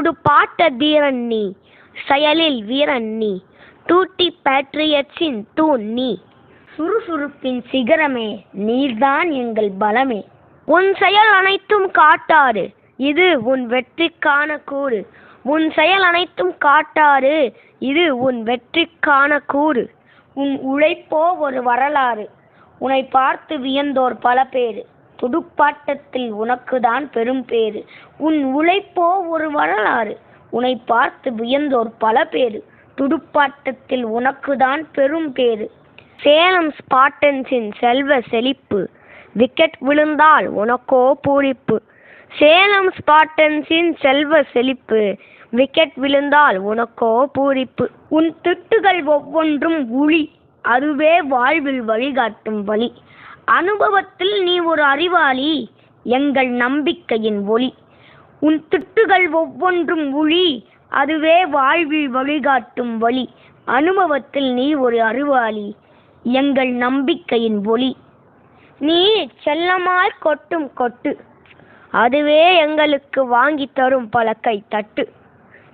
துடுப்பாட்ட தீரன் நீ செயலில் வீரன் நீ டூட்டி பேட்ரியட்ஸின் தூண் நீ. சுறுசுறுப்பின் சிகரமே நீர்தான் எங்கள் பலமே. உன் செயல் அனைத்தும் காட்டாறு இது உன் வெற்றிக்கான கூறு. உன் செயல் அனைத்தும் காட்டாறு இது உன் வெற்றிக்கான கூறு. உன் உழைப்போ ஒரு வரலாறு உன்னை பார்த்து வியந்தோர் பல பேரு. துடுப்பாட்டத்தில் உனக்குதான் பெரும் பேரு உன் உழைப்போ ஒரு வரலாறு. உன்னை பார்த்து வியந்தோர் பல பேரு துடுப்பாட்டத்தில் உனக்குதான் பெரும் பேரு சேலம் ஸ்பாட்டன்ஸின் செல்வ செழிப்பு. விக்கெட் விழுந்தால் உனக்கோ பூரிப்பு. சேலம் ஸ்பாட்டன்ஸின் செல்வ செழிப்பு. விக்கெட் விழுந்தால் உனக்கோ பூரிப்பு. உன் திட்டுகள் ஒவ்வொன்றும் உளி. அதுவே வாழ்வில் வழிகாட்டும் வழி. அனுபவத்தில் நீ ஒரு அறிவாளி. எங்கள் நம்பிக்கையின் ஒளி. உன் திட்டுகள் ஒவ்வொன்றும் உழி அதுவே வாழ்வில் வழிகாட்டும் வழி. அனுபவத்தில் நீ ஒரு அறிவாளி. எங்கள் நம்பிக்கையின் ஒளி. நீ செல்லமாய் கொட்டும் கொட்டு. அதுவே எங்களுக்கு வாங்கி தரும் பழக்கை தட்டு.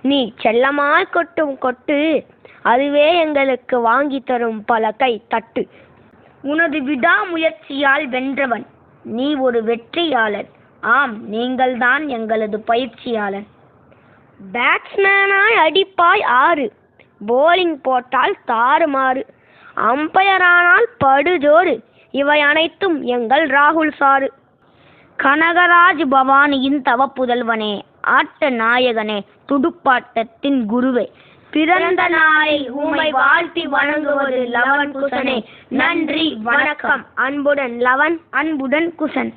நீ செல்லமாய் கொட்டும் கொட்டு. அதுவே எங்களுக்கு வாங்கி தரும் பழக்கை தட்டு. உனது விடாமுயற்சியால் வென்றவன். நீ ஒரு வெற்றியாளன் ஆம் நீங்கள்தான் எங்களது பயிற்சியாளன் பேட்ஸ்மேனாய் அடிப்பாய் ஆறு. போலிங் போட்டால் தாறுமாறு. அம்பையரானால் படுஜோறு. இவை அனைத்தும் எங்கள் ராகுல் சாரு. கனகராஜ் பவானியின் தவப்புதல்வனே. ஆட்ட நாயகனே. துடுப்பாட்டத்தின் குருவே. பிறந்த நாளை உம்மை வாழ்த்தி வணங்குவது லவன் குசனே. நன்றி வணக்கம். அன்புடன் லவன் அன்புடன் குசன்.